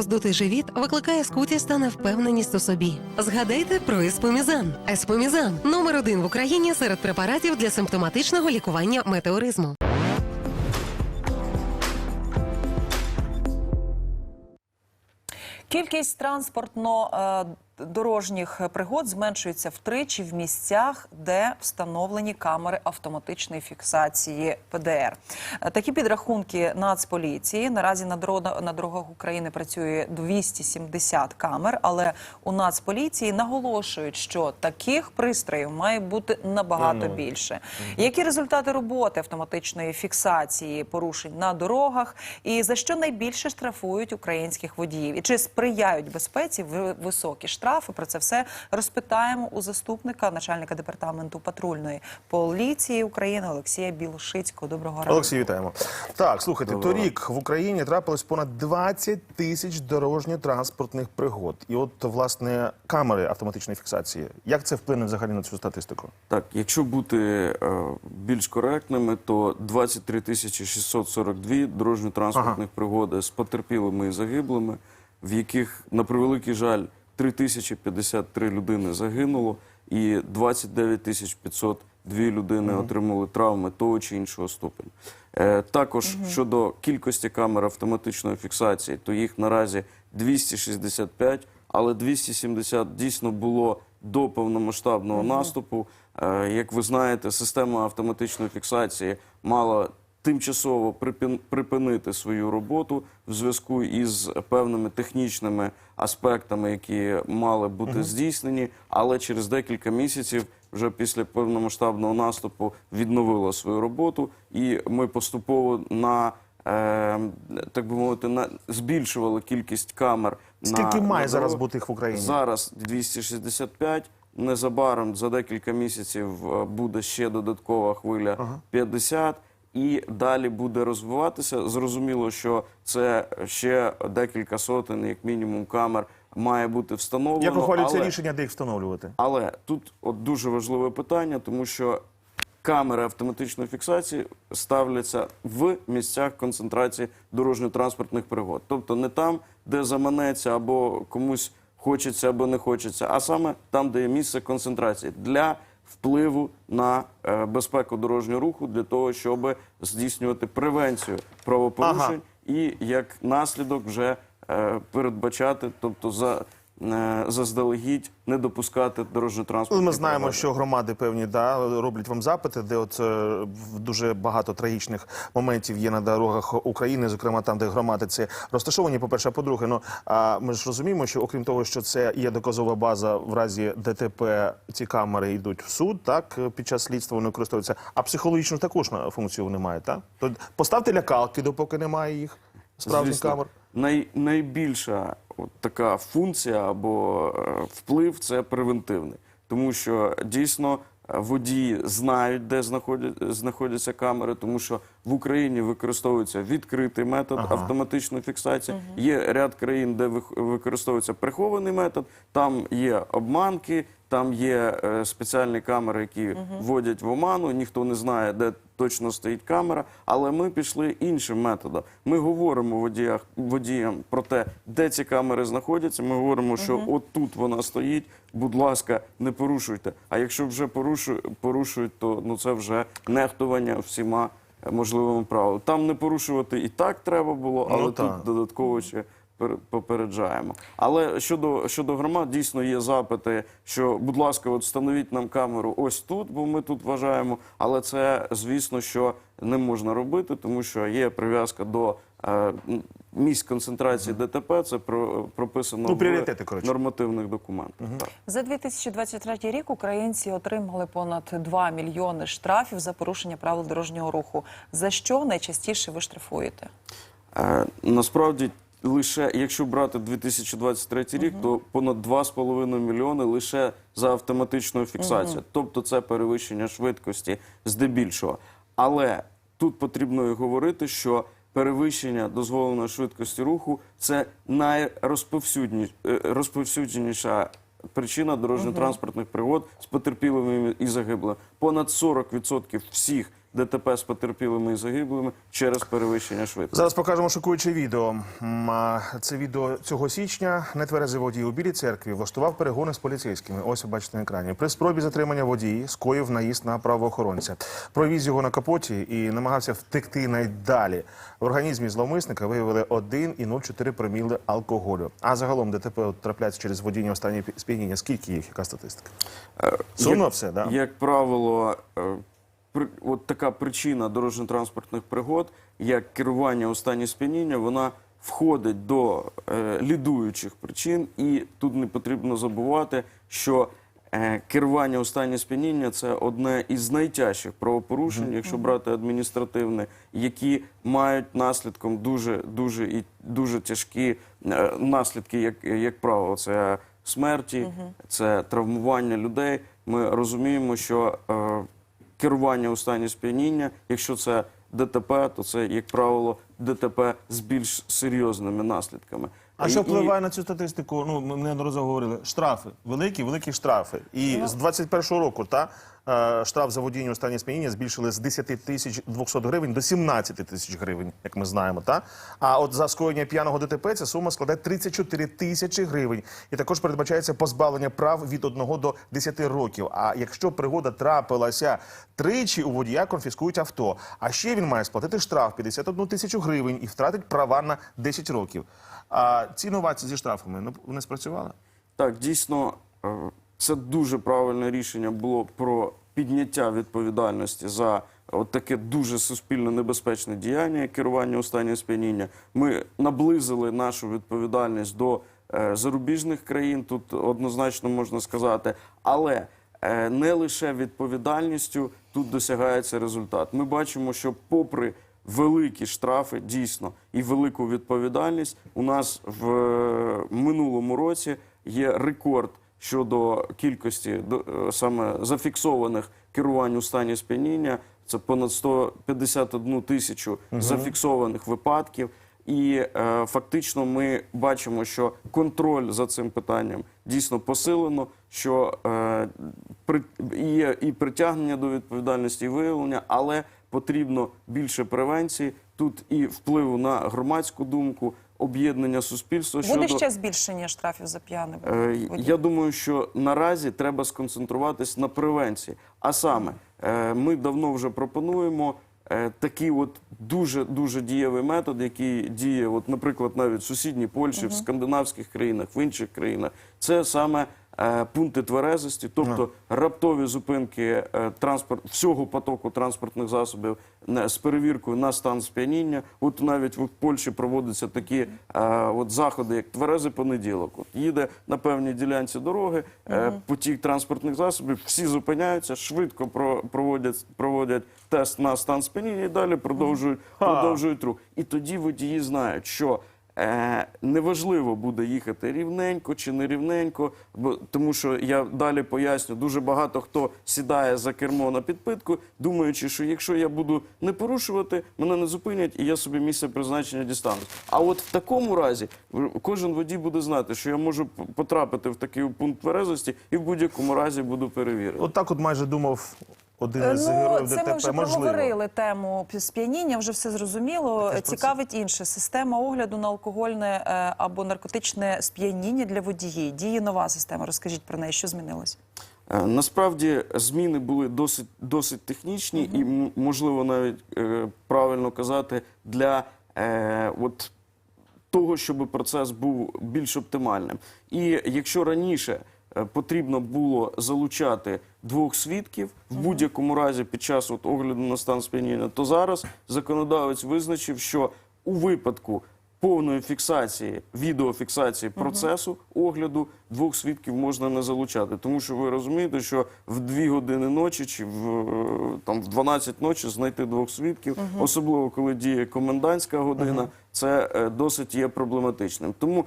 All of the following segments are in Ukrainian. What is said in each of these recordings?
роздутий живіт викликає скутість та невпевненість у собі. Згадайте про еспомізан. Еспомізан номер один в Україні серед препаратів для симптоматичного лікування метеоризму. Кількість транспортно е, дорожніх пригод зменшується втричі в місцях, де встановлені камери автоматичної фіксації ПДР. Такі підрахунки Нацполіції наразі на дорогах, на дорогах України працює 270 камер, але у Нацполіції наголошують, що таких пристроїв має бути набагато більше. Які результати роботи автоматичної фіксації порушень на дорогах, і за що найбільше штрафують українських водіїв? І чи сприяють безпеці ви- високі штрафи? Про це все розпитаємо у заступника начальника департаменту патрульної поліції України Олексія Білошицького. Доброго ранку. Олексій, вітаємо. Так, слухайте, торік в Україні трапилось понад 20 тисяч дорожньо-транспортних пригод. І от, власне, камери автоматичної фіксації. Як це вплине взагалі на цю статистику? Так, якщо бути е, більш коректними, то 23 тисячі 642 дорожньо-транспортних пригоди з потерпілими і загиблими, в яких, на превеликий жаль, 3053 людини загинуло, і 29 тисяч 502 людини отримали травми того чи іншого ступеня. Е, також щодо кількості камер автоматичної фіксації, то їх наразі 265, але 270 дійсно було до повномасштабного наступу. Е, Як ви знаєте, система автоматичної фіксації мала тимчасово припин- припинити свою роботу в зв'язку із певними технічними аспектами, які мали бути здійснені, але через декілька місяців, вже після повномасштабного наступу, відновила свою роботу, і ми поступово на е, так би мовити, на збільшували кількість камер. Скільки на, має на зараз бути їх в Україні? Зараз 265. Незабаром за декілька місяців е, буде ще додаткова хвиля 50. І далі буде розвиватися. Зрозуміло, що це ще декілька сотень, як мінімум, камер має бути встановлено. Як ухвалюється але- рішення, де їх встановлювати? але тут от дуже важливе питання, тому що камери автоматичної фіксації ставляться в місцях концентрації дорожньо-транспортних пригод. Тобто не там, де заманеться або комусь хочеться або не хочеться, а саме там, де є місце концентрації для впливу на е, безпеку дорожнього руху, для того, щоб здійснювати превенцію правопорушень і як наслідок вже е, передбачати, тобто за заздалегідь не допускати дорожньо-транспортні Ми знаємо, пригоди. що громади певні да, роблять вам запити, де от е, дуже багато трагічних моментів є на дорогах України, зокрема там, де громади це розташовані. По перше, а по-друге, ну а ми ж розуміємо, що окрім того, що це є доказова база в разі ДТП, ці камери йдуть в суд, так під час слідства вони використовуються. А психологічну також функцію вони мають, так? То поставте лякалки, допоки немає їх справжніх камер. Най, найбільша от така функція або е, вплив це превентивний, тому що дійсно водії знають, де знаходять, знаходяться камери, тому що в Україні використовується відкритий метод автоматичної фіксації. Є ряд країн, де використовується прихований метод. Там є обманки, там є е, спеціальні камери, які вводять в оману. Ніхто не знає, де точно стоїть камера. Але ми пішли іншим методом. Ми говоримо водіях, водіям про те, де ці камери знаходяться. Ми говоримо, що от тут вона стоїть. Будь ласка, не порушуйте. А якщо вже порушу- порушують, то ну це вже нехтування всіма е, можливими правилами. Там не порушувати і так треба було, але Ну, тут додатково ще попереджаємо. Але щодо щодо громад, дійсно є запити, що, будь ласка, от встановіть нам камеру ось тут, бо ми тут вважаємо. Але це звісно, що не можна робити, тому що є прив'язка до е, місць концентрації ДТП. Це про прописано Ну, в пріоритети, коротше. нормативних документах. Так. За 2023 рік українці отримали понад 2 мільйони штрафів за порушення правил дорожнього руху. За що найчастіше ви штрафуєте? Е, Насправді, лише якщо брати 2023 рік, то понад 2,5 мільйони лише за автоматичною фіксацією. Тобто це перевищення швидкості здебільшого. Але тут потрібно і говорити, що перевищення дозволеної швидкості руху це найрозповсюдні- е, причина дорожньо-транспортних пригод з потерпілими і загиблими. Понад 40% всіх ДТП з потерпілими і загиблими через перевищення швидкості. Зараз покажемо шокуюче відео. Це відео цього січня. Нетверезий водій у білій церкві влаштував перегони з поліцейськими. Ось бачите на екрані. При спробі затримання водії скоїв наїзд на правоохоронця. Провіз його на капоті і намагався втекти найдалі. В організмі зловмисника виявили 1,04 проміли алкоголю. А загалом ДТП трапляється через водіння останнє сп'яніння. Скільки їх? Яка статистика? Сумно Як- все, да? Як правило, е, от така причина дорожньо-транспортних пригод, як керування у стані сп'яніння, вона входить до е, лідуючих причин, і тут не потрібно забувати, що е, керування у стані сп'яніння це одне із найтяжчих правопорушень, якщо брати адміністративне, які мають наслідком дуже дуже і дуже тяжкі е, наслідки, як, як правило, це смерті, це травмування людей. Ми розуміємо, що е, керування у стані сп'яніння, якщо це ДТП, то це, як правило, ДТП з більш серйозними наслідками. А І- що і- впливає на цю статистику? Ну ми неодноразово говорили. Штрафи, великі, великі штрафи. І з 21-го року та штраф за водіння у стані сп'яніння збільшили з 10 тисяч 200 гривень до 17 тисяч гривень, як ми знаємо. Та а от за скоєння п'яного ДТП ця сума складає 34 тисячі гривень. І також передбачається позбавлення прав від 1 до 10 років. А якщо пригода трапилася тричі, у водія конфіскують авто. А ще він має сплатити штраф 51 тисячу гривень і втратить права на 10 років. А ці новації зі штрафами ну, вони спрацювали? Так, дійсно, е, це дуже правильне рішення було про підняття відповідальності за таке дуже суспільно небезпечне діяння, керування у стані сп'яніння. Ми наблизили нашу відповідальність до е, зарубіжних країн, тут однозначно можна сказати, але е, не лише відповідальністю тут досягається результат. Ми бачимо, що попри великі штрафи дійсно і велику відповідальність. У нас в е, минулому році є рекорд щодо кількості е, саме зафіксованих керувань у стані сп'яніння. Це понад 151 тисячу зафіксованих випадків. І е, фактично ми бачимо, що контроль за цим питанням дійсно посилено, що е, при, є і притягнення до відповідальності, і виявлення, але потрібно більше превенції. Тут і впливу на громадську думку, об'єднання суспільства Буде щодо ще збільшення штрафів за п'яне Е. Я думаю, що наразі треба сконцентруватись на превенції. А саме, е, ми давно вже пропонуємо е, такий от дуже дуже дієвий метод, який діє, от, наприклад, навіть в сусідній Польщі, в скандинавських країнах, в інших країнах. Це саме пункти тверезості, тобто раптові зупинки е, транспорт всього потоку транспортних засобів не- з перевіркою на стан сп'яніння. От навіть в Польщі проводяться такі е, от заходи, як тверезий понеділок. От їде на певній ділянці дороги, е, потік транспортних засобів, всі зупиняються, швидко про- проводять, проводять тест на стан сп'яніння і далі продовжують, продовжують рух. І тоді водії знають, що Е, неважливо буде їхати рівненько чи не рівненько, бо тому що я далі поясню, дуже багато хто сідає за кермо на підпитку, думаючи, що якщо я буду не порушувати, мене не зупинять і я собі місце призначення дістану. А от в такому разі кожен водій буде знати, що я можу потрапити в такий пункт тверезості і в будь-якому разі буду перевірений. От так от майже думав один Е, із Ну, героїв це ми вже Можливо. проговорили тему сп'яніння, вже все зрозуміло. Цікавить інше. Система огляду на алкогольне е, або наркотичне сп'яніння для водіїв. Діє нова система. Розкажіть про неї, що змінилось? Е, Насправді зміни були досить досить технічні і можливо навіть е, правильно казати для е, от того, щоб процес був більш оптимальним. І якщо раніше потрібно було залучати двох свідків. В будь-якому разі під час от огляду на стан сп'яніння, то зараз законодавець визначив, що у випадку повної фіксації, відеофіксації процесу огляду двох свідків можна не залучати. Тому що ви розумієте, що в 2 години ночі чи в, е, там, в 12 ночі знайти двох свідків, особливо коли діє комендантська година, це е, досить є проблематичним. Тому, е,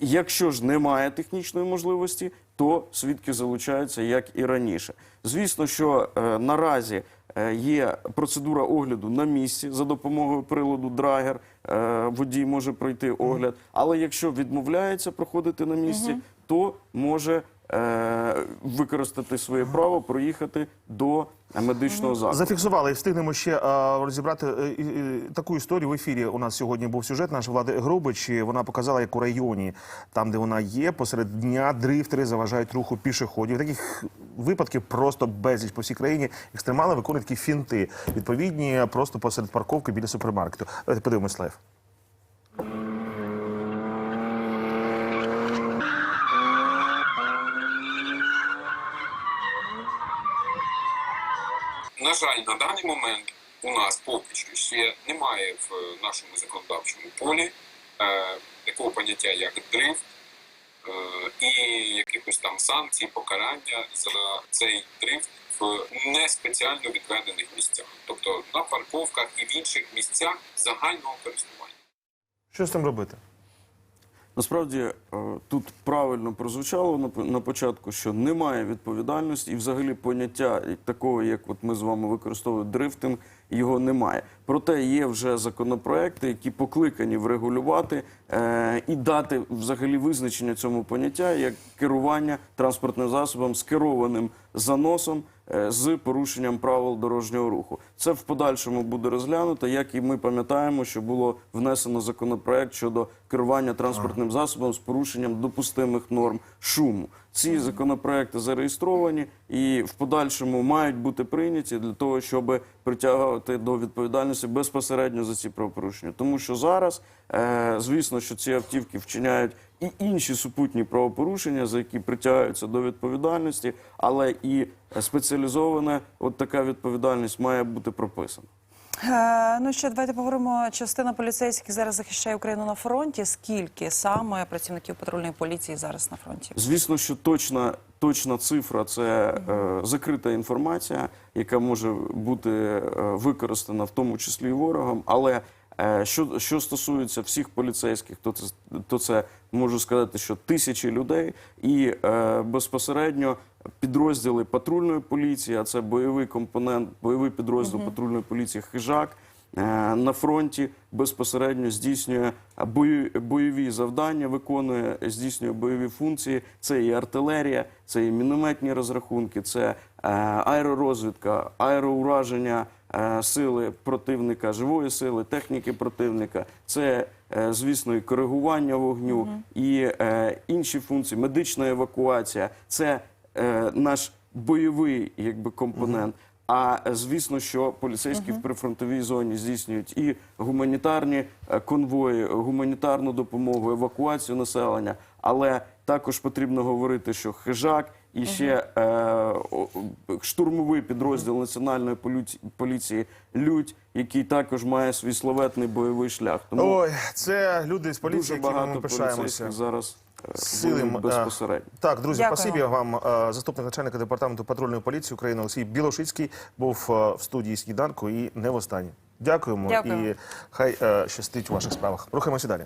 якщо ж немає технічної можливості, то свідки залучаються як і раніше. Звісно, що е, наразі е, є процедура огляду на місці за допомогою приладу драгер. Е, водій може пройти огляд, але якщо відмовляється проходити на місці, то може е, використати своє право проїхати до медичного закладу. Зафіксували встигнемо ще розібрати е, таку історію. В ефірі у нас сьогодні був сюжет нашої влади Грубич. Вона показала, як у районі, там де вона є, посеред дня дрифтери заважають руху пішоходів. Таких випадків просто безліч по всій країні. Екстремали виконують такі фінти відповідні просто посеред парковки біля супермаркету. Давайте подивимось лайв. На жаль, на даний момент у нас поки що ще немає в е, нашому законодавчому полі е, такого поняття, як дрифт, е, і якихось там санкцій, покарання за цей дрифт в не спеціально відведених місцях, тобто на парковках і в інших місцях загального користування. Що з цим робити? Насправді е, тут правильно прозвучало на початку, що немає відповідальності, і взагалі поняття такого, як от ми з вами використовуємо дрифтинг, його немає. Проте є вже законопроекти, які покликані врегулювати е, і дати взагалі визначення цьому поняття як керування транспортним засобом з керованим заносом е, з порушенням правил дорожнього руху. Це в подальшому буде розглянуто, як і ми пам'ятаємо, що було внесено законопроект щодо керування транспортним засобом з порушенням допустимих норм шуму. Ці законопроекти зареєстровані і в подальшому мають бути прийняті для того, щоб притягувати до відповідальності безпосередньо за ці правопорушення. Тому що зараз, звісно, що ці автівки вчиняють і інші супутні правопорушення, за які притягаються до відповідальності, але і спеціалізована от така відповідальність має бути прописана. Е, ну що, давайте поговоримо. Частина поліцейських зараз захищає Україну на фронті. Скільки саме працівників патрульної поліції зараз на фронті? Звісно, що точна, точна цифра це е, закрита інформація, яка може бути е, використана в тому числі і ворогом. Але е, що, що стосується всіх поліцейських, то це, то це можу сказати, що тисячі людей і е, безпосередньо підрозділи патрульної поліції, а це бойовий компонент, бойовий підрозділ патрульної поліції Хижак. е, На фронті безпосередньо здійснює бої- бойові завдання, виконує, здійснює бойові функції. Це і артилерія, це і мінометні розрахунки, це е, аеророзвідка, аероураження е, сили противника, живої сили, техніки противника. Це е, звісно і коригування вогню, і е, інші функції, медична евакуація. Це е, наш бойовий якби компонент. А е, звісно, що поліцейські в прифронтовій зоні здійснюють і гуманітарні е, конвої, гуманітарну допомогу, евакуацію населення. Але також потрібно говорити, що хижак і ще е, штурмовий підрозділ національної поліці- поліції Людь, який також має свій славетний бойовий шлях. Тому Ой, це люди з поліції, дуже якими багато ми пишаємося. поліцейських зараз е, Силим, воюють е, безпосередньо. Так, друзі, Дякую спасибі вам. Е, Заступник начальника департаменту патрульної поліції України Олексій Білошицький був е, в студії сніданку і не в останній. Дякуємо Дякую. і хай е, щастить у ваших справах. Рухаємося далі.